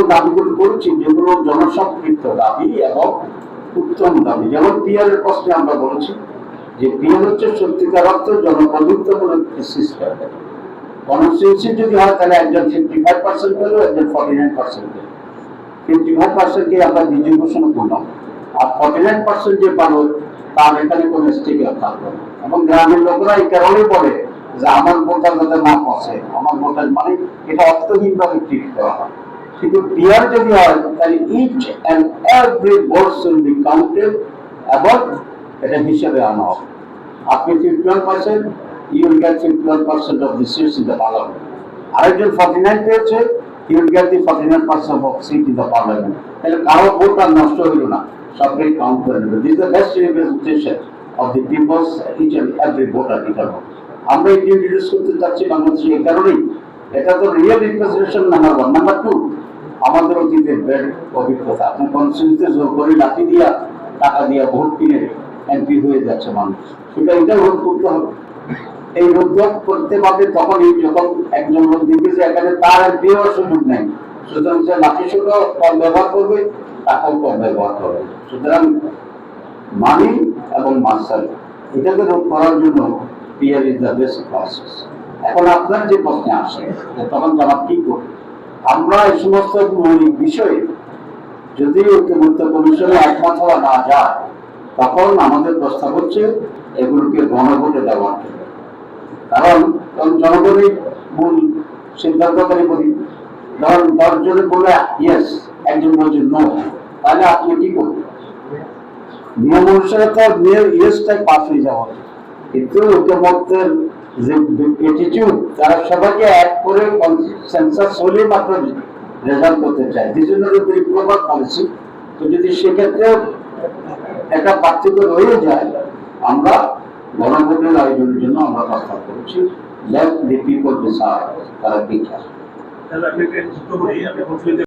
যেগুলো দাবিগুলো করেছি, যেগুলো জনসম্পৃক্ত দাবি এবং উত্তম দাবি। যেমন পিয়ার এর প্রশ্নে আমরা বলেছি যে পিয়ার হচ্ছে সত্যিকার অর্থে কনস্টিটিউন্সি যদি হয়, তাহলে একজন ফিফটি ফাইভ পার্সেন্ট পেল, একজন ফর্টি নাইন পার্সেন্ট পেল। ফিফটি ফাইভ পার্সেন্টকে আমরা ঘোষণা করলাম। আর ফর্টি নাইন পার্সেন্ট যে তার এখানে থাকবে এবং গ্রামের লোকরা এই কারণেই বলে যে আমার ভোটার যাতে না আমার ভোটার মানে এটা অর্থহীনভাবে ট্রিট করা হয়। কিন্তু পিয়ার যদি হয়, তাহলে each and every vote should be counted এবং এটা হিসেবে আনা হবে। আপনি fifty one percent you will get fifty one percent of the seats in the parliament আরেকজন ফর্টি নাইন পেয়েছে he will the forty nine percent of seat in the parliament তাহলে কারও ভোট নষ্ট হইল না, সবকে কাউন্ট করে নেবে। This the best representation of the peoples each and every voter এটা আমরা এটি ইন্ট্রোডিউস করতে চাচ্ছি বাংলাদেশে এই কারণেই এটা তো real representation number one number two আমাদের অতীতের ব্যাড অভিজ্ঞতা। আপনি কনস্টিটিউন্সিতে জোর করে লাঠি দিয়া, টাকা দিয়া ভোট কিনে এমপি হয়ে যাচ্ছে মানুষ। সেটা এটা রোধ করতে হবে। এই রোধ করতে পারবে তখনই যখন একজন লোক দেখবে যে এখানে তার এমপি হওয়ার সুযোগ নেই, সুতরাং সে লাঠি শুধু কম ব্যবহার করবে, টাকাও কম ব্যবহার করবে। সুতরাং মানি এবং মার্শাল এটাকে রোধ করার জন্য PR is the best process এখন আপনার যে প্রশ্নে আসে, যে তখন জামাত কি করবে আমরা এই সমস্ত মৌলিক বিষয়ে যদি ঐক্যমত্য কমিশনে একমত হওয়া না যায়, তখন আমাদের প্রস্তাব হচ্ছে এগুলোকে গণভোটে দেওয়ার জন্য। কারণ কারণ জনগণই মূল সিদ্ধান্তকারী বলি, ধরুন দশ জনে বলে ইয়েস একজন বলছে নো তাহলে আপনি কি করবেন নিয়ম অনুসারে তো ইয়েসটাই পাশ হয়ে যাওয়া। কিন্তু ঐক্যমত্যের তারা সবাইকে এক করে সেন্সাস হলে মাত্র রেজাল্ট করতে চায়। পলিসি তো যদি সেক্ষেত্রে একটা পার্থক্য রয়ে যায়, আমরা গণভোটের আয়োজনের জন্য আমরা প্রস্তাব করেছি দি পিপল ডিসাইড তারা কি চায়?